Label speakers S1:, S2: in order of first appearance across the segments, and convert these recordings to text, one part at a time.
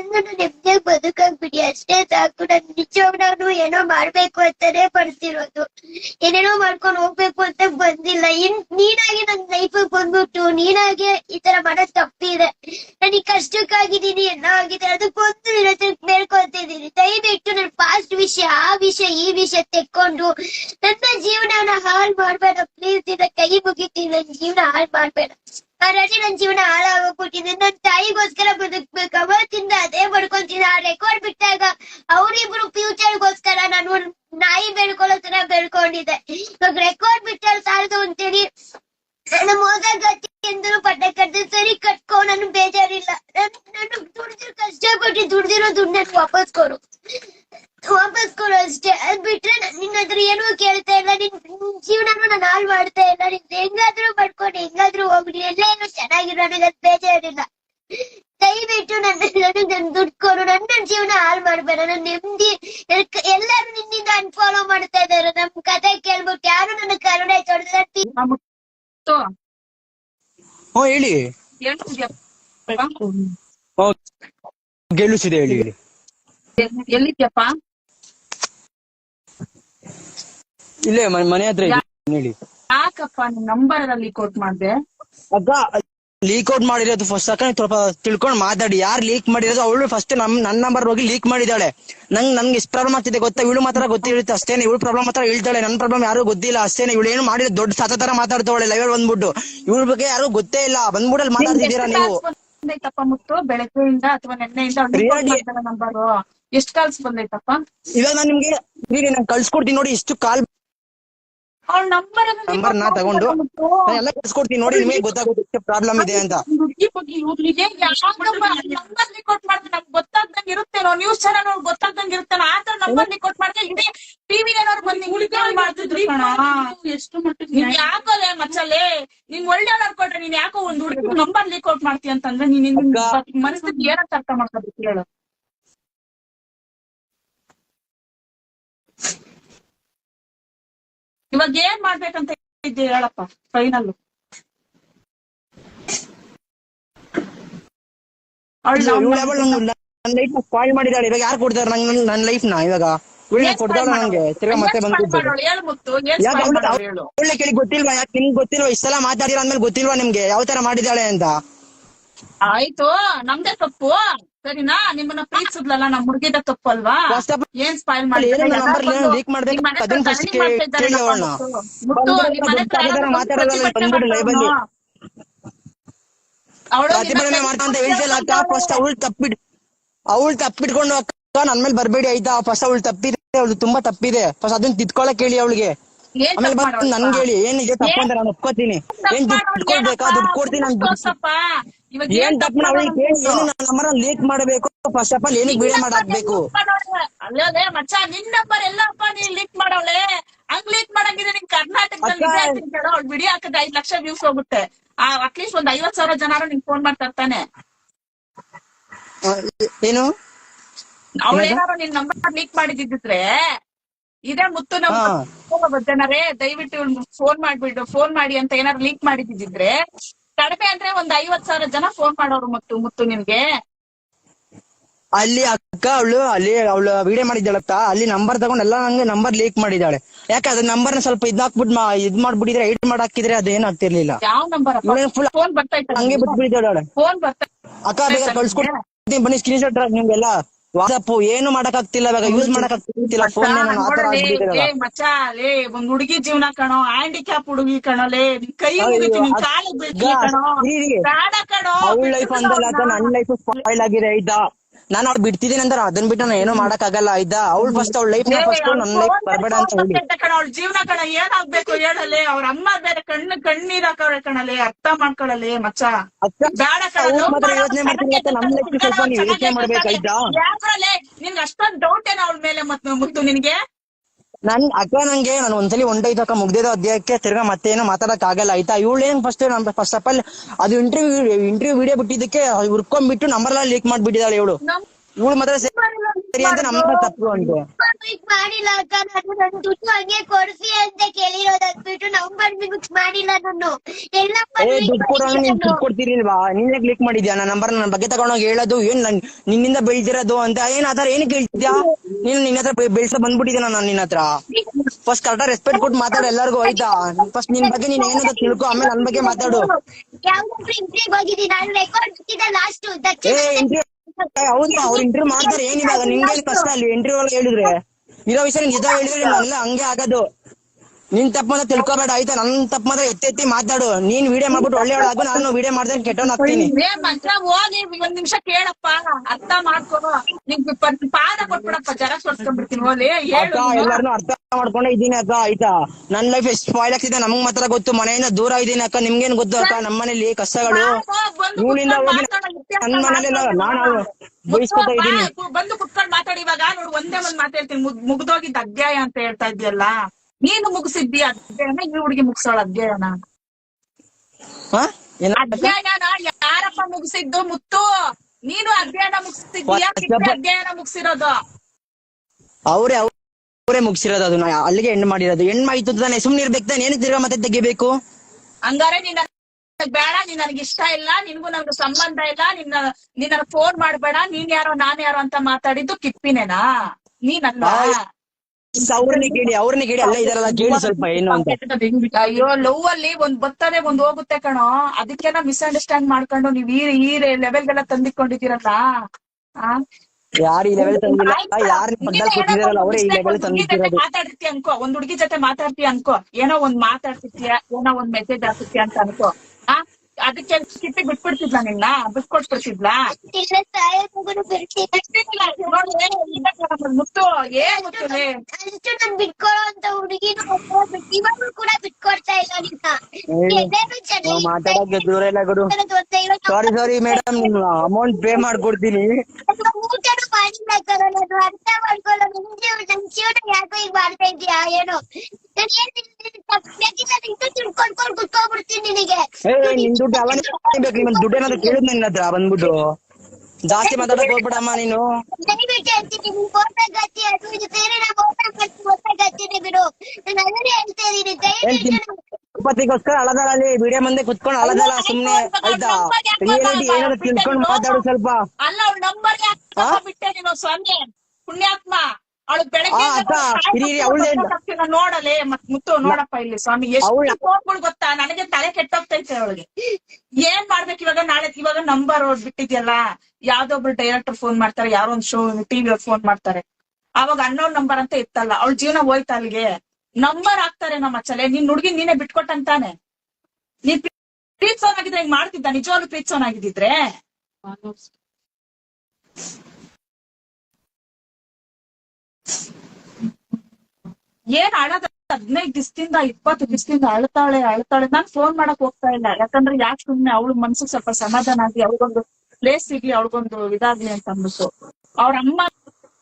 S1: ನನ್ನನ್ನು ನೆಮ್ಮದಿಯಾಗಿ ಬದುಕಾಗ್ಬಿಡಿ. ಅಷ್ಟೇ ಸಾಕು. ನನ್ ನಿಜವಾಗ ನಾನು ಏನೋ ಮಾಡ್ಬೇಕು ಅಂತಾನೆ ಬರ್ತಿರೋದು. ಏನೇನೋ ಮಾಡ್ಕೊಂಡು ಹೋಗ್ಬೇಕು ಅಂತ ಬಂದಿಲ್ಲ. ಇನ್ ನೀನಾಗಿ ನನ್ ಲೈಫ್ ಬಂದ್ಬಿಟ್ಟು, ನೀನಾಗೆ ಈ ತರ ಮಾಡೋದ್ ತಪ್ಪಿದೆ. ನನಗೆ ಕಷ್ಟಕ್ಕಾಗಿದ್ದೀನಿ, ಎಲ್ಲ ಆಗಿದೆ ಅದಕ್ಕೊಂದು ನಿನ್ನ ಹತ್ರ ಬೇಡ್ಕೊಳ್ತಿದ್ದೀನಿ ದಯವಿಟ್ಟು ನನ್ ಪಾಸ್ಟ್ ವಿಷಯ, ಆ ವಿಷಯ, ಈ ವಿಷಯ ತೆಕ್ಕೊಂಡು ನನ್ನ ಜೀವನನ ಹಾಳು ಮಾಡ್ಬೇಡ. ಪ್ಲೀಸ್ ನಿನ್ನ ಕೈ ಮುಗಿತೀನಿ. ನನ್ ಜೀವನ ಹಾಳು ಮಾಡ್ಬೇಡ. ಆಲ್ರೆಡಿ ನನ್ ಜೀವನ ಹಾಳಾಗೋಗ್ಬಿಟ್ಟಿದೆ. ನನ್ ತಾಯಿಗೋಸ್ಕರ ಬದುಕ್ಬೇಕು. ತಿಂದ ಅದೇ ಬಡ್ಕೊಂತೀನಿ. ಆ ರೆಕಾರ್ಡ್ ಬಿಟ್ಟಾಗ ಅವ್ರಿಬ್ರು ಫ್ಯೂಚರ್ಗೋಸ್ಕರ ನಾನು ಒಂದ್ ನಾಯಿ ಬೆಳ್ಕೊಳ್ಳೋ ತರ ಬೆಳ್ಕೊಂಡಿದ್ದೆ ಇವಾಗ ರೆಕಾರ್ಡ್ ಬಿಟ್ಟಲ್ಲಿ ಸಾಲದು ಅಂತೇಳಿ ನನ್ನ ಮೋಸ ಗತಿ ಎಂದ್ರು ಪಟ್ಟ ಕಟ್ದೆ ಸರಿ ಕಟ್ಕೋ. ನನ್ ಬೇಜಾರಿಲ್ಲ. ನನ್ ದುಡ್ದಿರೋ ಕೊಟ್ಟಿ ದುಡ್ದಿರೋ ದುಡ್ಡು ನನ್ ವಾಪಸ್ ಕೊಡು. ವಾಪಸ್ ಕೊಡು ಅಷ್ಟೇ. ಅದ್ ಬಿಟ್ರೆ ನಿನ್ ನಿನ್ನ ಹತ್ರ ಏನು ಕೇಳ್ತಾ ಇಲ್ಲ. ನಿನ್ ನಿನ್ ಜೀವನನೂ ನಾನು ಹಾಳು ಮಾಡ್ತಾ ಇಲ್ಲ. ನಿನ್ ಹೆಂಗಾದ್ರೂ ಮಾಡ್ಕೊಂಡು ಹೆಂಗಾದ್ರೂ ಹೋಗ್ಲಿ ಎಲ್ಲ ಏನು ಚೆನ್ನಾಗಿರೋ ನನಗೆ ಅದ್ ಬೇಜಾರಿಲ್ಲ. ದಯವಿಟ್ಟು ನನ್ನ ನನಗ್ ನನ್ ದುಡ್ಡು ಕೊಡು. ನನ್ನ ಜೀವನ ಹಾಳು ಮಾಡ್ಬೇಡ. ನನ್ನ ನೆಮ್ಮದಿ ಎಲ್ಲಾರು ಎಲ್ಲರೂ ನಿನ್ನಿಂದ ಅನ್ಫಾಲೋ ಮಾಡ್ತಾ ಇದಾರೆ ನಮ್ ಕತೆ ಕೇಳ್ಬಿಟ್ಟು ಯಾರು ನನ್ನ ಕರುಣೆ
S2: ತೊಡೆದ
S3: ಹ್ಞೂ ಹೇಳಿ. ಗೆಲ್ಲಿಸಿದೆ ಹೇಳಿ ಹೇಳಿ.
S2: ಎಲ್ಲಿದ್ಯಪ್ಪ?
S3: ಇಲ್ಲೇ ಮನೆ ಹತ್ರ ಹೇಳಿ.
S2: ಯಾಕಪ್ಪ ನಿನ್ ನಂಬರ್ ಅಲ್ಲಿ ಕೋಟ್ ಮಾಡ್ದೆ?
S3: ಅದ ಲೀಕ್ ಔಟ್ ಮಾಡಿರೋದು ಫಸ್ಟ್ ಸಕಂಡ್ ಸ್ವಲ್ಪ ತಿಳ್ಕೊಂಡು ಮಾತಾಡಿ. ಯಾರು ಲೀಕ್ ಮಾಡಿರೋದು ಅವಳು ಫಸ್ಟ್ ನಮ್ ನನ್ನ ನಂಬರ್ ಹೋಗಿ ಲೀಕ್ ಮಾಡಿದಾಳೆ ನಂಗ್ ನನ್ಗೆ ಎಷ್ಟು ಪ್ರಾಬ್ಲಮ್ ಆಗ್ತಿದೆ ಗೊತ್ತಾ? ಇವಳು ಮಾತ್ರ ಗೊತ್ತಿರುತ್ತೆ ಅಷ್ಟೇನೆ. ಇವಳು ಪ್ರಾಬ್ಲಮ್ ಮಾತ್ರ ಹೇಳ್ತಾಳೆ. ನನ್ನ ಪ್ರಾಬ್ಲಮ್ ಯಾರು ಗೊತ್ತಿಲ್ಲ ಅಷ್ಟೇನೆ. ಇವಳು ಏನು ಮಾಡಿದ್ರೆ ದೊಡ್ಡ ಸತ ತರ ಮಾತಾಡ್ತಾವಳೆ ಲೈವ್ ಬಂದ್ಬಿಟ್ಟು. ಇವಳ ಬಗ್ಗೆ ಯಾರು ಗೊತ್ತೇ ಇಲ್ಲ. ಬಂದ್ಬಿಟ್ಟಲ್ಲಿ ಮಾತಾಡ್ತಿದ್ದೀರಾ ನೀವು?
S2: ಬಂದೈತಪ್ಪ ಮುತ್ತು? ಬೆಳಗ್ಗೆಯಿಂದ ಅಥವಾ ನೆನ್ನೆಯಿಂದ ನಂಬರ್ ಎಷ್ಟ್ ಕಾಲ್ಸ್ ಬಂದೈತಪ್ಪ?
S3: ಇವಾಗ ನಾನು ನಿಮ್ಗೆ ನಾನು ಕಳ್ಸ್ಕೊಡ್ತೀನಿ ನೋಡಿ. ಇಷ್ಟು ಕಾಲ್
S2: ಅವ್ಳ ನಂಬರ್
S3: ನಂಬರ್ ನಾ ತಗೊಂಡು ನಾನು ಎಲ್ಲ ಕಳ್ಸ್ಕೊಡ್ತೀನಿ ನೋಡಿ ನಿಮಗೆ ಗೊತ್ತಾಗುತ್ತೆ ಎಷ್ಟು ಪ್ರಾಬ್ಲಮ್ ಇದೆ ಅಂತ.
S2: ಹುಡುಗಿ ಬಗ್ಗೆ ಇವ್ರಿಗೆ ನಂಬರ್ ರಿಕಾರ್ಡ್ ಮಾಡಿದ್ರೆ ನಮ್ಗೆ ಗೊತ್ತಾಗ್ದಂಗೆ ಇರುತ್ತೇನೋ ನ್ಯೂಸ್ ಚಾನಲ್ ಅವ್ರಿಗೆ ಗೊತ್ತಾಗ್ದಂಗೆ ಇರುತ್ತೇನೋ ಆ ತರ ನಂಬರ್ ರಿಕಾರ್ಡ್ ಮಾಡಿದ್ರೆ ಇಡೀ ಟಿವಿ ಏನಾದ್ರು ಬಂದು ಹುಡುಗಿ ಮಾಡ್ತಿದ್ರಿ
S4: ಎಷ್ಟು ಮಟ್ಟಿಗೆ
S2: ನೀನ್ ಯಾಕೋಲೆ ಮಚ್ಚಲೆ? ನೀನ್ ಒಳ್ಳೆ ಕೊಟ್ರೆ ನೀನ್ ಯಾಕೋ ಒಂದ್ ಹುಡುಗಿ ನಂಬರ್ ಲೀಕ್ ಔಟ್ ಮಾಡ್ತೀಯ ಅಂತಂದ್ರೆ ನೀನ್. ಮನಸ್ಥಿತಿ ಏನಂತ ಅರ್ಥ ಮಾಡ್ಕೋಬೇಕು ಹೇಳು. ಇವಾಗ ಏನ್ ಮಾಡ್ಬೇಕಂತ ಇದ್ದೆ ಹೇಳಪ್ಪ ಫೈನಲ್
S3: ನನ್ ಲೈಫ್ ಸ್ಪಾಯ್ಲ್ ಮಾಡಿದಾಳೆ ಇವಾಗ ಯಾರು ಕೊಡ್ತಾರೆ ನಂಗೆ ನನ್ನ ಲೈಫ್ನ ಇವಾಗ? ಒಳ್ಳೆ ಕೊಡ್ತಾಳ ನಂಗೆ. ತಿರ್ಗಾ ಮತ್ತೆ ಬಂದ್ಬಿಟ್ಟು ಒಳ್ಳೆ ಕೇಳಿ ಗೊತ್ತಿಲ್ವಾ ಯಾಕೆ ನಿಮ್ಗೆ ಗೊತ್ತಿಲ್ವಾ? ಇಷ್ಟೆಲ್ಲ ಮಾತಾಡಿರೋ ಅಂದ್ಮೇಲೆ ಗೊತ್ತಿಲ್ವಾ ನಿಮ್ಗೆ? ಯಾವ ತರ ಮಾಡಿದಾಳೆ ಅಂತ?
S2: ಆಯ್ತು ನಮ್ದೇ ತಪ್ಪು. ಸರಿನಾ? ನಿಮ್ಮನ್ನ ಪ್ರೀತಿಸಿದ್ಲಲ್ಲ ನಮ್ ಹುಡುಗಿದ ತಪ್ಪು ಅಲ್ವಾ
S3: First of all,
S2: ಏನ್ ಸ್ಪಾಯ್ಲ್
S3: ತಪ್ಪಿಡ್ ಅವಳು ತಪ್ಪಿಟ್ಕೊಂಡು ಅಕ್ಕ ನನ್ ಮೇಲೆ ಬರ್ಬೇಡಿ ಆಯ್ತಾ? ಫಸ್ಟ್ ಅವಳು ತಪ್ಪಿದೆ ಅವಳು ತುಂಬಾ ತಪ್ಪಿದೆ. ಫಸ್ಟ್ ಅದನ್ನ ತಿದ್ಕೊಳಕ್ ಹೇಳಿ ಅವಳಿಗೆ. ಆಮೇಲೆ ಬಂದು ನನ್ಗೆ ಹೇಳಿ ಏನಿದೆ ತಪ್ಪು ಅಂತ ನಾನು ಒಪ್ಕೋತೀನಿ. ಏನ್ ದುಡ್ಡು ಕೊಡ್ಬೇಕಾ? ದುಡ್ಡು ಕೊಡ್ತೀನಿ ನಾನು ಏನ್ ತಪ್ಪು ನಂಬರ್ ಲೀಕ್ ಮಾಡಬೇಕು? ಫಸ್ಟ್ ಆಫ್ ಆಲ್ ಏನಕ್ಕೆ ವಿಡಿಯೋ ಮಾಡಾಕ್ಬೇಕು
S2: ಅಲ್ಲೇ ಮಚ್ಚ ನಿನ್ ನಂಬರ್ ಎಲ್ಲಪ್ಪ ನೀನ್ ಲೀಕ್ ಮಾಡವಳೆ ಹಂಗ್ ಲೀಕ್ ಮಾಡಂಗಿದ್ರೆ ನಿನ್ ಕರ್ನಾಟಕದಲ್ಲಿ ಅವ್ಳು ವಿಡಿಯೋ ಹಾಕಿದ್ರೆ ಐದ್ ಲಕ್ಷ ವ್ಯೂಸ್ ಹೋಗುತ್ತೆ. ಆ ಅಟ್ಲೀಸ್ಟ್ ಒಂದ್ ಐವತ್ ಸಾವಿರ ಜನಾರು ನಿಂಗ್ ಫೋನ್ ಮಾಡ್ತಾ ಇರ್ತಾನೆ
S3: ಏನು?
S2: ಅವ್ಳು ಏನಾರು ನಿನ್ ನಂಬರ್ ಲೀಕ್ ಮಾಡಿದಿದ್ರೆ ಇದೇ ಮುತ್ತು. ನಮ್ಮ ಜನರೇ. ದಯವಿಟ್ಟು ಫೋನ್ ಮಾಡ್ಬಿಟ್ಟು ಫೋನ್ ಮಾಡಿ ಅಂತ ಏನಾರು ಲೀಕ್ ಮಾಡಿದಿದ್ರೆ ಕಡಿಮೆ ಅಂದ್ರೆ ಒಂದ್ ಐವತ್ ಸಾವಿರ ಜನ ಫೋನ್ ಮಾಡೋರು ಮತ್ತು ಮುತ್ತು ನಿನ್ಗೆ
S3: ಅಲ್ಲಿ ಅಕ್ಕ ಅವಳು ಅಲ್ಲಿ ಅವಳು ವಿಡಿಯೋ ಮಾಡಿದ್ದಾಳತ್ತ ಅಲ್ಲಿ ನಂಬರ್ ತಗೊಂಡ್ ಎಲ್ಲ ನಂಗೆ ನಂಬರ್ ಲೀಕ್ ಮಾಡಿದ್ದಾಳೆ. ಯಾಕೆ ಅದ್ ನಂಬರ್ನ ಸ್ವಲ್ಪ ಇದಾಕ್ಬಿಟ್ ಇದ್ ಮಾಡ್ಬಿಟ್ಟಿದ್ರೆ ಎಡಿಟ್ ಮಾಡಾಕಿದ್ರೆ ಅದೇನ್ ಆಗ್ತಿರ್ಲಿಲ್ಲ.
S2: ಯಾವ ನಂಬರ್ ಫೋನ್ ಬರ್ತಾ
S3: ಹಂಗೆ ಬಿಟ್ಬಿಟ್ಟಿದ್ದಾಳೆ
S2: ಫೋನ್ ಬರ್ತಾ
S3: ಅಕ್ಕ ಕಳ್ಸ್ಕೊಡ್ತೀನಿ ಬನ್ನಿ ಸ್ಕ್ರೀನ್ ಶಾಟ್ ನಿಮ್ಗೆಲ್ಲ. ವಾಟ್ಸಪ್ ಏನು ಮಾಡಕ್ ಆಗ್ತಿಲ್ಲ ಇವಾಗ ಯೂಸ್ ಮಾಡಕ್ ಆಗ್ತಿಲ್ಲ ಫೋನ್
S2: ಮಚ್ಚ ಲೇ ಒಂದ್ ಹುಡುಗಿ ಜೀವನ ಕಣೋ ಹ್ಯಾಂಡಿಕ್ಯಾಪ್ ಹುಡುಗಿ ಕಣಲೇ ನಿನ್ ಕೈ ಮುಗಿತು ನಿನ್ ಬೀಳ್ತೀನಿ ಕಣೋ
S3: ಇರಿ.
S2: ಕಣೋ
S3: ಅವಳ ಲೈಫ್ ಅಂದಲ್ಲ ನನ್ ಲೈಫ್ ಸ್ಪಾಯ್ಲ್ ಆಗಿದೆ ಆಯ್ತಾ ನಾನು ಅವ್ಳು ಬಿಡ್ತಿದೀನಿ ಅಂದ್ರೆ ಅದನ್ ಬಿಟ್ಟು ನಾನು ಏನೂ ಮಾಡಕ್ ಆಗಲ್ಲ ಆಯ್ತಾ ಅವ್ಳು ಫಸ್ಟ್ ಅವ್ಳ ಲೈಫ್ ಫಸ್ಟ್ ನನ್ ಲೈಫ್ ಬರ್ಬೇಡ ಅಂತ ಹೇಳಿ
S2: ಕಣ ಅವ್ಳ ಜೀವನ ಕಣ ಏನಾಗ್ಬೇಕು ಹೇಳಲೆ? ಅವ್ರ ಅಮ್ಮ ಬೇರೆ ಕಣ್ಣು ಕಣ್ಣೀರ್ ಹಾಕವ್ರೆ ಕಣಲೆ ಅರ್ಥ ಮಾಡ್ಕೊಳಲೆ ಮಚ್ಚ? ಬೇಡ
S3: ಮಾತ್ರ
S2: ಮಾಡೋ
S3: ಮಾಡ್ತೀನಿ ಅಕ್ಕ, ನಮ್ಗೆ ಸ್ವಲ್ಪ ನೀವ್ ಯೋಚ್ನೆ ಮಾಡ್ಬೇಕಾಯ್ತಾ?
S2: ಯಾಕ್ರಲೆ ನಿನ್ಗೆ ಅಷ್ಟೊಂದ್ ಡೌಟ್ ಏನೋ ಅವಳ ಮೇಲೆ ಮತ್ ಮುತ್ತು ನಿನ್ಗೆ?
S3: ನನ್ ಅಕ್ಕ ನಂಗೆ ನಾನು ಒಂದ್ಸಲಿ ಹೊಂಟೈತು ಅಕ್ಕ ಮುಗ್ದಿರೋ ಅಧ್ಯಾಯಕ್ಕೆ ತಿರ್ಗಾ ಮತ್ತೆ ಏನೋ ಮಾತಾಡಕ್ ಆಗಲ್ಲ ಆಯ್ತಾ ಇವಳೇನ್ ಫಸ್ಟ್ ಫಸ್ಟ್ ಆಫ್ ಆಲ್ ಅದು ಇಂಟರ್ವ್ಯೂ ಇಂಟರ್ವ್ಯೂ ವಿಡಿಯೋ ಬಿಟ್ಟಿದ್ದಕ್ಕೆ ಹುರ್ಕೊಂಡ್ಬಿಟ್ಟು ನಂಬರ್ ಲೀಕ್ ಮಾಡ್ಬಿಟ್ಟಿದ್ದಾಳೆ ಇವಳು.
S2: ನಮ್
S3: ಇವಳು ಮಾತ್ರ ಸರಿ ಅಂತ ನಮ್ಮ ತಪ್ಪು ಅಂತೆ
S1: ಮಾಡಿಲ್ಲ ಅಕ್ಕ ನಾನು ನನ್ ದುಡ್ಡು ಹಂಗೆ ಕೊಡ್ಸಿ ಅಂತ ಕೇಳಿರೋದ್ ಅದ್ಬಿಟ್ಟು ನಂಬರ್ ಮಿಕ್ಸ್ ಮಾಡಿಲ್ಲ ನಾನು. ಎಲ್ಲ
S3: ದುಡ್ಡು ಕೊಡೋಣ ನೀನ್ ದುಡ್ಡು ಕೊಡ್ತಿರ್ಲಿಲ್ವಾ? ನೀನೇ ಕ್ಲಿಕ್ ಮಾಡಿದ್ಯಾ? ನನ್ನ ನಂಬರ್ ನನ್ನ ಬಗ್ಗೆ ತಗೊಂಡೋಗಿ ಹೇಳೋದು ಏನ್ ನನ್ ನಿನ್ನಿಂದ ಬೆಳ್ದಿರೋದು ಅಂತ ಏನ್ ಆತರ ಏನ್ ಕೇಳ್ತಿದ್ಯಾ? ನೀನ್ ನಿನ್ನ ಹತ್ರ ಬೆಳ್ಸ ಬಂದ್ಬಿಟ್ಟಿದ್ದೆ ನಾನು ನಿನ್ನ ಹತ್ರ. ಫಸ್ಟ್ ಕರೆಕ್ಟ್ ರೆಸ್ಪೆಕ್ಟ್ ಕೊಟ್ಟು ಮಾತಾಡ ಎಲ್ಲರಿಗೂ ಆಯ್ತಾ? ಫಸ್ಟ್ ನಿನ್ ಬಗ್ಗೆ ನೀನ್ ಏನಂತ ತಿಳ್ಕೊ ಆಮೇಲೆ ನನ್ ಬಗ್ಗೆ ಮಾತಾಡು.
S1: ಇಂಟ್ರಿಗೆ ಹೋಗಿದ್ದೀನಿ. ನಾನು ರೆಕಾರ್ಡ್ ಲಾಸ್ಟ್
S3: ಹೌದಾ ಅವ್ರು ಇಂಟರ್ವ್ಯೂ ಮಾಡ್ತಾರೆ ಏನಿವಾಗ ನಿಮ್ಗೆ ಕಷ್ಟ ಅಲ್ಲಿ ಇಂಟರ್ವ್ಯೂ ಒಳಗೆ ಹೇಳಿದ್ರೆ? ಇರೋ ವಿಷಯ ನಿಜ ಹೇಳಿದ್ರೆ ನನ್ನ ಹಂಗೆ ಆಗೋದು. ನಿನ್ ತಪ್ಪ ಮಾತ್ರ ತಿಳ್ಕೊಬೇಡ ಆಯ್ತಾ? ನನ್ ತಪ್ಪ ಮಾತ್ರ ಎತ್ತಿ ಎತ್ತಿ ಮಾತಾಡು. ನೀನ್ ವಿಡಿಯೋ ಮಾಡ್ಬಿಟ್ಟು ಒಳ್ಳೆಯವಳಾಗು ನಾನು ವಿಡಿಯೋ ಮಾಡ್ದೆ ಕೆಟ್ಟವನ್
S2: ಹಾಕ್ತೀನಿ ಮಂತ್ರ ಹೋಗಿ ಒಂದ್ ನಿಮಿಷ ಕೇಳಪ್ಪ. ಅರ್ಥ ಮಾಡ್ಕೋ ನಿಂಗ್ ಪಾದ ಕೊಟ್ಬಿಡಪ್ಪ ಜರ ಕೊಡ್ಸ್ಕೊಂಡ್ಬಿಡ್ತೀನಿ ಹೋಲಿ.
S3: ಅರ್ಥ ಮಾಡ್ಕೊಂಡೆ ಇದೀನಿ ಅಕ್ಕ ಆಯ್ತಾ? ನನ್ ಲೈಫ್ ಎಷ್ಟು ಸ್ಪಾಯ್ಲ್ ಆಗ್ತಿದೆ ನಮ್ಗ್ ಮಾತ್ರ ಗೊತ್ತು. ಮನೆಯಿಂದ ದೂರ ಇದೀನಿ ಅಕ್ಕ. ನಿಮ್ಗೇನ್ ಗೊತ್ತು ಅಕ್ಕ? ನಮ್ಮ ಮನೇಲಿ ಕಷ್ಟಗಳು
S2: ಬಂದು ಕುತ್ಕೊಂಡ್ ಮಾತಾಡು, ಇತ್ಯರ್ಥ
S3: ನನ್ ಮನೇಲೆಲ್ಲ ನಾನು ಅವ್ಳು ಬೈಸ್ಕೊತಾ ಇದೀನಿ
S2: ಬಂದು ಕುತ್ಕೊಂಡ್ ಮಾತಾಡಿ ಇವಾಗ. ನೋಡು ಒಂದೇ ಒಂದ್ ಮಾತಾಡ್ತೀನಿ ಮುಗ್- ಮುಗ್ದೋಗಿದ್ದ ಅಧ್ಯಾಯ ಅಂತ ಹೇಳ್ತಾ ಇದ್ಯಲ್ಲ ನೀನು ಮುಗಿಸಿದ್ದಿ ಅಧ್ಯಾಯನ? ಈ ಹುಡುಗಿ ಮುಗಿಸೋಳ ಅಧ್ಯಾಯನ?
S3: ಹಾ? ಏನ
S2: ಅಧ್ಯಾಯನ ಯಾರಪ್ಪ ಮುಗಿಸಿದ್ದು? ಮುತ್ತು. ನೀನು ಅಧ್ಯಯನ ಮುಗಿಸಿದ್ಯಾ? ಅಧ್ಯಯನ ಮುಗಿಸಿರೋದು?
S3: ಅವ್ರೆ ಅವರೇ ಮುಗಿಸಿರೋದು. ಅದನ್ನ ಅಲ್ಲಿಗೆ ಹೆಣ್ಣು ಮಾಡಿರೋದು. ಹೆಣ್ಣು ಆಯ್ತು ತಾನೆ. ಸುಮ್ನೆ ಇರ್ಬೇಕು ತಾನೆ ತಿರ್ಗಾ ಮತ್ತೆ ತೆಗಿಬೇಕು?
S2: ಹಂಗಾರೆ ನೀನ್ ಬೇಡ ನೀನ್ ನನಗೆ ಇಷ್ಟ ಇಲ್ಲ ನಿನ್ಗೂ ನನ್ಗೂ ಸಂಬಂಧ ಇಲ್ಲ ನಿನ್ನ ನೀನ್ ನನಗ್ ಫೋನ್ ಮಾಡ್ಬೇಡ ನೀನ್ ಯಾರೋ ನಾನ್ ಯಾರೋ ಅಂತ ಮಾತಾಡಿದ್ದು ಕಿಪ್ಪಿನೇನಾ ನೀನಲ್ಲ
S3: ಅವ್ರನ್ನೇ ಕೇಳಿ ಅವ್ರನ್ನೇ ಕೇಳಿ ಅಲ್ಲೇ ಇದಾರಲ್ಲ ಕೇಳಿ ಸ್ವಲ್ಪ ಏನು ಅಂತ
S2: ಅಯ್ಯೋ ಲವ್ ಅಲ್ಲಿ ಒಂದ್ ಬರ್ತದೆ ಒಂದ್ ಹೋಗುತ್ತೆ ಕಣೋ. ಅದಕ್ಕೆಲ್ಲ ಮಿಸ್ಅಂಡರ್ಸ್ಟ್ಯಾಂಡ್ ಮಾಡ್ಕೊಂಡು ನೀವ್ ಈ ಈ ಲೆವೆಲ್ಗೆಲ್ಲ ತಂದಿಕೊಂಡಿದ್ದೀರಲ್ಲ ಆ?
S3: ಯಾರು ಈ ಲೆವೆಲ್ ತಂದಿಲ್ಲ?
S2: ತಂದಿಕೊಂಡಿದ್ದೀರಲ್ಲ
S3: ಯಾರು ಅವರೇ ಈ ಲೆವೆಲ್ ತಂದಿರೋದು
S2: ಮಾತಾಡ್ತೀಯ ಅನ್ಕೋ. ಒಂದ್ ಹುಡುಗಿ ಜೊತೆ ಮಾತಾಡ್ತಿ ಅನ್ಕೋ. ಏನೋ ಒಂದ್ ಮಾತಾಡ್ತಿರ್ತೀಯ ಏನೋ ಒಂದ್ ಮೆಸೇಜ್ ಹಾಕ್ತಿರ್ತೀಯ ಅಂತ ಅನ್ಕೋ. ಅದಕ್ಕೆ ಕಿಟ್ಟಿ ಬಿಟ್ಬಿಡ್ತಿದ್ಲ ನಿನ್ನ? ಬಿಟ್ಕೊಟ್ಬಿಡ್ತಿದ್ಲ? ಮುತ್ತು ಏ ಮುತ್ತುಲೆ
S1: ಅಷ್ಟು ನಾನ್ ಬಿಟ್ಕೊಳೋ ಅಂತ ಹುಡುಗಿನ ಇವಾಗ್ಲೂ ಕೂಡ ಬಿಟ್ಕೊಡ್ತಾ ಇಲ್ಲ ನಿನ್ನ.
S3: ಮಾತಾಡಕ್ಕೆ ದೂರ ಇಲ್ಲ ಗುರು. Sorry sorry madam amount pay ಮಾಡ್ಕೊಡ್ತೀನಿ.
S1: ಮಾಡಿಲ್ಲ ಕಣೋ ನಾನು ಅರ್ಥ ಮಾಡ್ಕೊಳ್ಳೋ ನಿಂಗೆ ನನ್ ಜೀವನ ಯಾಕೋ ಈಗ ಮಾಡ್ತಾ ಇದೀಯಾ ಏನೋ? ನಾನು ಏನ್ ತಪ್ಪಾಗಿಲ್ಲ ನಿಂತು ತಿಳ್ಕೊಂಡ್ಕೊಂಡು ಕುತ್ಕೊಂಡ್ಬಿಡ್ತೀನಿ ನಿನಗೆ.
S3: ಏ ನಿನ್ ದುಡ್ಡು ಅವನೇ ಬೇಕು ನಿಮ್ ದುಡ್ಡು ಏನಾದ್ರು ಕೇಳಿದ್ ನಿನ್ನ ಹತ್ರ ಬಂದ್ಬಿಟ್ಟು ಜಾಸ್ತಿ ಮಾತಾಡಕ್ ಹೋಗ್ಬಿಡಮ್ಮ ನೀನು.
S1: ದಯವಿಟ್ಟು ಹೇಳ್ತೀನಿ ನೀನ್ ಗೋಟಾಗತ್ತಿ ಅದು ಇದು ಬೇರೆ ನಾ ಬಿಡು. ನಾನು ಅದನ್ನೇ ಹೇಳ್ತಾ ಇದೀನಿ ದಯವಿಟ್ಟು
S3: ಇಪ್ಪತ್ತಿಗೋಸ್ಕರ ಅಳದಾಳಲ್ಲಿ ವಿಡಿಯೋ ಮುಂದೆ ಕುತ್ಕೊಂಡು ಅಳದಳ ಸುಮ್ನೆ ಆಯ್ತಾ? ರಿಯಾಲಿಟಿ ಏನಾದ್ರು ತಿಳ್ಕೊಂಡು ಮಾತಾಡು ಸ್ವಲ್ಪ.
S2: ಅಲ್ಲ ಅವಳ ನಂಬರ್ ಯಾಕೆ ಬಿಟ್ಟೆ ನೀನು ಸ್ವಾಮಿ? ಪುಣ್ಯಾತ್ಮ. ಅವಳು ಬೆಳಗ್ಗೆ. ನೋಡಲೆ ಮತ್ ಮುತ್ತು ನೋಡಪ್ಪ ಇಲ್ಲಿ ಸ್ವಾಮಿ ಎಷ್ಟು ಫೋನ್ಗಳು ಗೊತ್ತಾ? ನನಗೆ ತಲೆ ಕೆಟ್ಟೋಗ್ತೈತೆ ಅವಳಿಗೆ. ಏನ್ ಮಾಡ್ಬೇಕು ಇವಾಗ ನಾಳೆ? ಇವಾಗ ನಂಬರ್ ಬಿಟ್ಟಿದ್ಯಲ್ಲ? ಯಾವ್ದೋ ಒಬ್ರು ಡೈರೆಕ್ಟರ್ ಫೋನ್ ಮಾಡ್ತಾರೆ ಯಾರೋ ಒಂದ್ ಶೋ ಟಿವಿ ಫೋನ್ ಮಾಡ್ತಾರೆ. ಅವಾಗ ಅನ್ನೋನ್ ನಂಬರ್ ಅಂತ ಇತ್ತಲ್ಲ ಅವಳ ಜೀವನ ಹೋಯ್ತಾ ಅಲ್ಲಿಗೆ? ನಂಬರ್ ಆಗ್ತಾರೆ ನಮ್ಮ ಚಲೆ ನಿನ್ ಹುಡ್ಗಿ ನೀನೆ ಬಿಟ್ಕೊಟ್ಟಂತಾನೆ. ನೀನ್ ಪ್ರೀತ್ಸೋನಾಗಿದ್ರೆ ಹಿಂಗ್ ಮಾಡ್ತಿದ್ದ? ನಿಜವಾಗ್ಲೂ ಪ್ರೀತ್ಸೋನಾಗಿದ್ದಿದ್ರೆ? ಏನ್ ಅಳದ? ಹದಿನೈದು ದಿಸದಿಂದ ಇಪ್ಪತ್ತು ದಿಸದಿಂದ ಅಳ್ತಾಳೆ ಅಳ್ತಾಳೆ. ನಾನ್ ಫೋನ್ ಮಾಡಕ್ ಹೋಗ್ತಾ ಇಲ್ಲ. ಯಾಕಂದ್ರೆ ಯಾಕೆ ಸುಮ್ನೆ ಅವಳು ಮನ್ಸಿಗೆ ಸ್ವಲ್ಪ ಸಮಾಧಾನ ಆಗಿ ಅವ್ಳಿಗೊಂದು ಪ್ಲೇಸ್ ಸಿಗ್ಲಿ, ಅವಳಿಗೊಂದು ಇದಾಗ್ಲಿ ಅಂತ ಅಂದ್ಬಿಟ್ಟು. ಅವ್ರ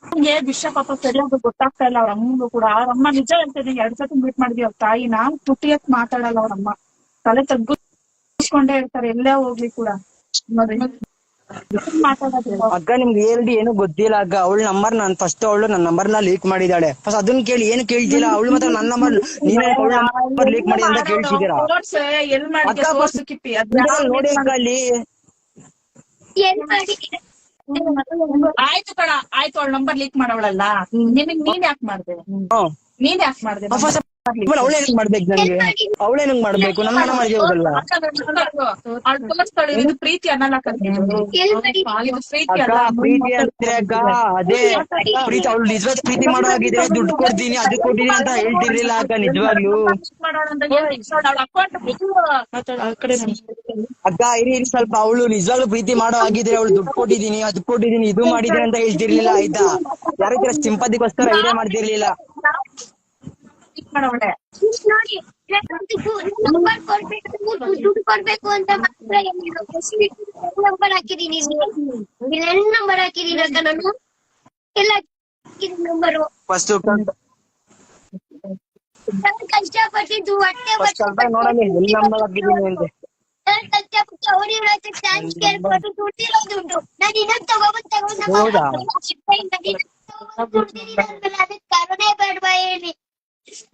S2: ಅಮ್ಮಗೆ ವಿಷಯ ಪಾಪ ಸರಿಯಾಗಿ ಗೊತ್ತಾಗ್ತಾ ಇಲ್ಲ ಅವ್ರ ಅಮ್ಮನು ಕೂಡ. ಅವ್ರ ಅಮ್ಮ ನಿಜ ಹೇಳ್ತೇನೆ ಎರಡ್ ಸತಿ ಮೀಟ್ ಮಾಡಿದ್ವಿ ಅವ್ರ ತಾಯಿನ ತುಟಿಯಕ್ ಮಾತಾಡಲ್ಲ ಅವ್ರ ಅಮ್ಮ. ತಲೆ ತಗ್ಗಿಸ್ಕೊಂಡೇ ಇರ್ತಾರೆ ಎಲ್ಲೇ ಹೋಗ್ಲಿ ಕೂಡ. ಅಗ್ಗ
S3: ಅಕ್ಕ ನಿಮ್ಗೆ ಹೇಳಿ ಏನು ಗೊತ್ತಿಲ್ಲ ಅಕ್ಕ ಅವಳ ನಂಬರ್ ನಾನ್ ಫಸ್ಟ್ ಅವಳು ನನ್ನ ನಂಬರ್ನ ಲೀಕ್ ಮಾಡಿದಾಳೆ ಫಸ್ಟ್ ಅದನ್ನ ಕೇಳಿ ಏನು ಕೇಳ್ತಿಲ್ಲ? ಅವಳು ಮಾತ್ರ ನನ್ನ ನಂಬರ್ ನೀನೇ ಅವಳ ನಂಬರ್ ಲೀಕ್ ಮಾಡಿ ಅಂತ ಕೇಳ್ತಿದ್ದೀರಾ ನೋಡಿ ಅಕ್ಕ ಅಲ್ಲಿ
S1: ಏನ್ ಮಾಡಿ?
S2: ಆಯ್ತು ಕಣ ಆಯ್ತು ಅವಳ ನಂಬರ್ ಲೀಕ್ ಮಾಡವಳಲ್ಲ ನಿಮಗ್ ನೀನ್ ಯಾಕೆ ಮಾಡ್ದೆ. ನೀನ್ ಯಾಕೆ ಮಾಡ್ದೆ?
S3: ಫಸ್ಟ್ ಹೆಂಗ್ ಮಾಡ್ಬೇಕು ನನ್ಗೆ ಅವಳೇನಕ್ ಮಾಡ್ಬೇಕು? ನನ್ನ ಮನ ಮಾಡಿ ಹೋಗಲ್ಲ.
S2: ಅವಳು ಇದು ಪ್ರೀತಿ ಅನ್ನಲ್ಲ ಪ್ರೀತಿ
S3: ಅಂದ್ರೆ ಅಕ್ಕ ಅದೇ. ಪ್ರೀತಿ ಅವಳು ನಿಜವಾದ ಪ್ರೀತಿ ಮಾಡೋ ಹಾಗಿದ್ರೆ ದುಡ್ಡು ಕೊಡ್ತೀನಿ ಅದು ಕೊಡ್ತೀನಿ ಅಂತ ಹೇಳ್ತಿರ್ಲಿಲ್ಲ ಅಕ್ಕ ನಿಜವಾಗ್ಲು.
S2: ಮಾಡೋಣ ಅಂತ ಅವಳ ಅಕೌಂಟ್
S3: ಅಕ್ಕ ಇರಿ ಇರಿ ಸ್ವಲ್ಪ ಅವಳು ನಿಜವಾಗ್ಲು ಪ್ರೀತಿ ಮಾಡೋ ಆಗಿದ್ರೆ ಅವಳು ದುಡ್ಡು ಕೊಟ್ಟಿದೀನಿ ಅದು ಕೊಟ್ಟಿದೀನಿ ಇದು ಮಾಡಿದೀನಿ ಅಂತ ಹೇಳ್ತಿರ್ಲಿಲ್ಲ ಆಯ್ತಾ? ಯಾರ ಸಿಂಪತಿಗೋಸ್ಕರ ಐಡಿಯಾ ಮಾಡ್ತಿರ್ಲಿಲ್ಲ.
S2: ಮಾಡವಳೆ
S1: ನೋಡಿ ನಂಬರ್ ಕೊಡ್ಬೇಕು ದುಡ್ಡು ಕೊಡ್ಬೇಕು ಅಂತ ಮಾತ್ರ ನಂಬರ್ ಹಾಕಿದೀನಿ ಎಲ್ಲ ನಂಬರ್ ಹಾಕಿದೀನಿ ಅಂತ ನಾನು ಎಲ್ಲ ನಂಬರು
S3: ಫಸ್ಟ್
S1: ಕಷ್ಟಪಟ್ಟಿದ್ದು ಹೊಟ್ಟೆ ಕಷ್ಟಪಟ್ಟು ಅವ್ರ ಹತ್ರ ಚಾನ್ಸ್ ಕೇಳ್ಕೊಂಡು ದುಡ್ಡಿರೋ ದುಡ್ಡು ನಾನು ಇನ್ನೊಂದು ತಗೊಬಂದ್ ತಗೊಂಡ್ ಕರುಣೆ ಬೇಡ್ವಾ ಹೇಳಿ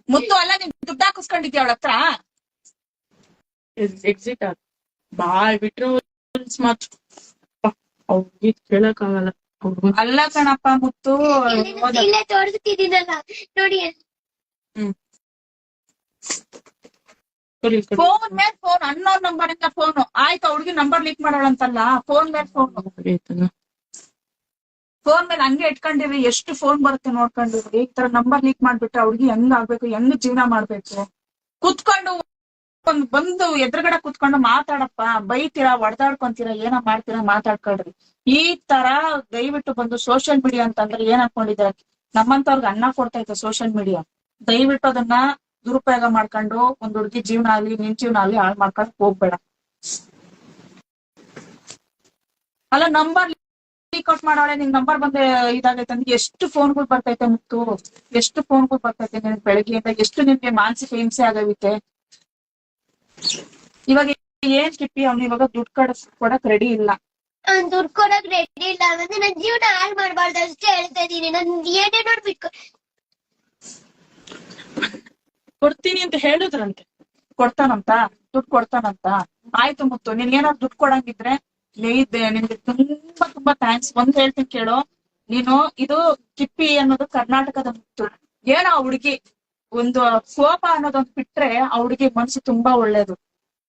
S2: ಮುತ್ತು ಅಲ್ಲ ನೀನ್ ದುಡ್ಡು ಹಾಕಿಸ್ಕೊಂಡಿದ್ಯಾ ಅವಳ ಹತ್ರ?
S4: ಎಕ್ಸಿಟ್ ಆಗ ಬಾಯ್ ಬಿಟ್ರೆ ಮಾತು ಅವ್ರಿಗೆ ಕೇಳಕ್ ಆಗಲ್ಲ
S2: ಅಲ್ಲ ಕಣಪ್ಪ ಮುತ್ತು.
S1: ಇಲ್ಲೇ-
S2: ಹೋದ-
S1: ತೋರಿಸ್ತಿದ್ದೀನಲ್ಲ ನೋಡಿ
S2: ಫೋನ್ ಮೇಲ್ ಫೋನ್ ಅನ್ನೋರ್ ನಂಬರ್ ಇಂದ ಫೋನ್. ಆಯ್ತು ಹುಡುಗಿ ನಂಬರ್ ಲೀಕ್ ಮಾಡೋಳಂತಲ್ಲ ಫೋನ್ ಮೇಲ್ ಫೋನ್. ಫೋನ್ ಮೇಲೆ ಹಂಗೆ ಇಟ್ಕೊಂಡಿರಿ, ಎಷ್ಟು ಫೋನ್ ಬರುತ್ತೆ ನೋಡ್ಕೊಂಡಿರಿ. ಈ ತರ ನಂಬರ್ ಲೀಕ್ ಮಾಡ್ಬಿಟ್ರೆ ಅವ್ರಿಗೆ ಹೆಂಗ್ ಆಗ್ಬೇಕು, ಹೆಂಗ್ ಜೀವನ ಮಾಡ್ಬೇಕು. ಕುತ್ಕೊಂಡು ಒಂದ್ ಬಂದು ಎದುರುಗಡೆ ಕುತ್ಕೊಂಡು ಮಾತಾಡಪ್ಪ, ಬೈತೀರಾ ಹೊಡೆದಾಡ್ಕೊಂತೀರಾ ಏನ ಮಾಡ್ತೀರಾ ಮಾತಾಡ್ಕೊಳ್ರಿ. ಈ ತರ ದಯವಿಟ್ಟು ಬಂದು ಸೋಷಿಯಲ್ ಮೀಡಿಯಾ ಅಂತಂದ್ರೆ ಏನ್ ಅನ್ಕೊಂಡಿದ್ದಾರೆ ನಮ್ಮಂತವ್ರಿಗೆ ಅನ್ನ ಕೊಡ್ತಾ ಇತ್ತು ಸೋಷಿಯಲ್ ಮೀಡಿಯಾ ದಯವಿಟ್ಟು ಅದನ್ನ ದುರುಪಯೋಗ ಮಾಡ್ಕೊಂಡು ಒಂದ್ ಹುಡುಗಿ ಜೀವನ ಆಗ್ಲಿ, ನಿನ್ ಜೀವನ ಆಗ್ಲಿ ಹಾಳು ಮಾಡ್ಕೊಂಡ್ ಹೋಗ್ಬೇಡ. ಅಲ್ಲ ನಂಬರ್ ಔಟ್ ಮಾಡೋಳೆ ನಿನ್ ನಂಬರ್ ಬಂದೆ ಇದಾಗೈತೆ ಅಂದ್ರೆ ಎಷ್ಟು ಫೋನ್ಗಳು ಬರ್ತೈತೆ ಮುತ್ತು? ಎಷ್ಟು ಫೋನ್ಗಳು ಬರ್ತೈತೆ ನಿನ್ ಬೆಳಗ್ಗೆಯಿಂದ? ಎಷ್ಟು ನಿಮ್ಗೆ ಮಾನಸಿಕ ಹಿಂಸೆ ಆಗೈತೆ? ಇವಾಗ ಏನ್ ಕಿಪ್ಪಿ ಅವ್ನು ಇವಾಗ ದುಡ್ಡು ಕಡ ಕೊಡಕ್ ರೆಡಿ ಇಲ್ಲ.
S1: ನಾನ್ ದುಡ್ಡು ಕೊಡಕ್ ರೆಡಿ ಇಲ್ಲ. ಅಂದ್ರೆ ನನ್ ಜೀವನ ಹಾಳು ಮಾಡಬಾರ್ದು ಅಷ್ಟೇ ಹೇಳ್ತಾ ಇದೀನಿ ನನ್ ಏನೇ
S4: ಕೊಡ್ತೀನಿ ಅಂತ ಹೇಳಿದ್ರಂತೆ.
S2: ಕೊಡ್ತಾನಂತ? ದುಡ್ಡು ಕೊಡ್ತಾನಂತ? ಆಯ್ತು ಮುತ್ತು ನಿನ್ ಏನಾದ್ರು ದುಡ್ಡು ಕೊಡಂಗಿದ್ರೆ ಲೇ, ನಿಮ್ಗೆ ತುಂಬಾ ತುಂಬಾ ಥ್ಯಾಂಕ್ಸ್ ಒಂದ್ ಹೇಳ್ತೀನಿ ಕೇಳು. ನೀನು ಇದು ಕಿಪ್ಪಿ ಅನ್ನೋದು ಕರ್ನಾಟಕದ ಮುತ್ತು. ಏನೋ ಆ ಹುಡುಗಿ? ಒಂದು ಕೋಪ ಅನ್ನೋದೊಂದು ಬಿಟ್ರೆ ಆ ಹುಡುಗಿ ಮನ್ಸು ತುಂಬಾ ಒಳ್ಳೇದು.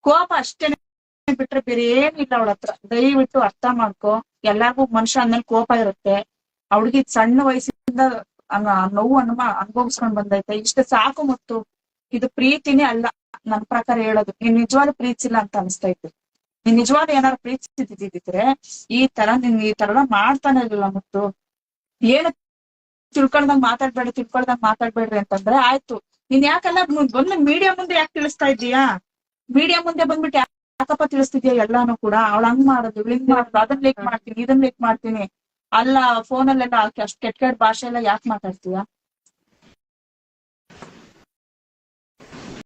S2: ಕೋಪ ಅಷ್ಟೇನೆ ಬಿಟ್ರೆ ಬೇರೆ ಏನಿಲ್ಲ ಅವಳ ಹತ್ರ. ದಯವಿಟ್ಟು ಅರ್ಥ ಮಾಡ್ಕೊ. ಎಲ್ಲಾರ್ಗೂ ಮನುಷ್ಯ ಅಂದ್ಮೇಲೆ ಕೋಪ ಇರುತ್ತೆ. ಅವಳಿಗೆ ಸಣ್ಣ ವಯಸ್ಸಿಂದ ನೋವು ಅನುಮ ಅನುಭವಿಸ್ಕೊಂಡ್ ಬಂದೈತೆ. ಇಷ್ಟ ಸಾಕು ಮತ್ತು. ಇದು ಪ್ರೀತಿನೇ ಅಲ್ಲ. ನನ್ ಪ್ರಕಾರ ಹೇಳೋದು. ನೀನ್ ನಿಜವಾಗ್ಲೂ ಪ್ರೀತಿಸಿಲ್ಲ ಅಂತ ಅನಿಸ್ತೈತೆ ನೀನ್ ನಿಜವಾಗ್ಲೂ ಏನಾದ್ರು ಪ್ರೀತಿಸಿದ್ರೆ ಈ ತರ ನಿನ್ ಈ ತರ ಮಾಡ್ತಾನೆ ಇರಲಿಲ್ಲ ಮುತ್ತು. ಏನು ತಿಳ್ಕೊಳ್ದಂಗ್ ಮಾತಾಡ್ಬೇಡ ತಿಳ್ಕೊಳ್ದಂಗ್ ಮಾತಾಡ್ಬೇಡ್ರಿ ಅಂತಂದ್ರೆ ಆಯ್ತು. ನೀನ್ ಯಾಕಲ್ಲ ಬಂದ್ ಮೀಡಿಯಾ ಮುಂದೆ ಯಾಕೆ ತಿಳಿಸ್ತಾ ಇದ್ದೀಯಾ? ಮೀಡಿಯಾ ಮುಂದೆ ಬಂದ್ಬಿಟ್ಟು ಯಾಕಪ್ಪ ತಿಳಿಸ್ತಿದ್ಯಾ ಎಲ್ಲಾನು ಕೂಡ? ಅವಳು ಹಂಗ್ ಮಾಡೋದು ಹಿಂಗ್ ಮಾಡೋದು ಅದನ್ನ ಲೇಕ್ ಮಾಡ್ತೀನಿ ಇದನ್ನ ಲೇಕ್ ಮಾಡ್ತೀನಿ. ಅಲ್ಲ ಫೋನಲ್ಲೆಲ್ಲ ಅಷ್ಟು ಕೆಟ್ಟ ಕೆಟ್ಟ ಭಾಷೆ ಎಲ್ಲ ಯಾಕೆ ಮಾತಾಡ್ತೀಯಾ?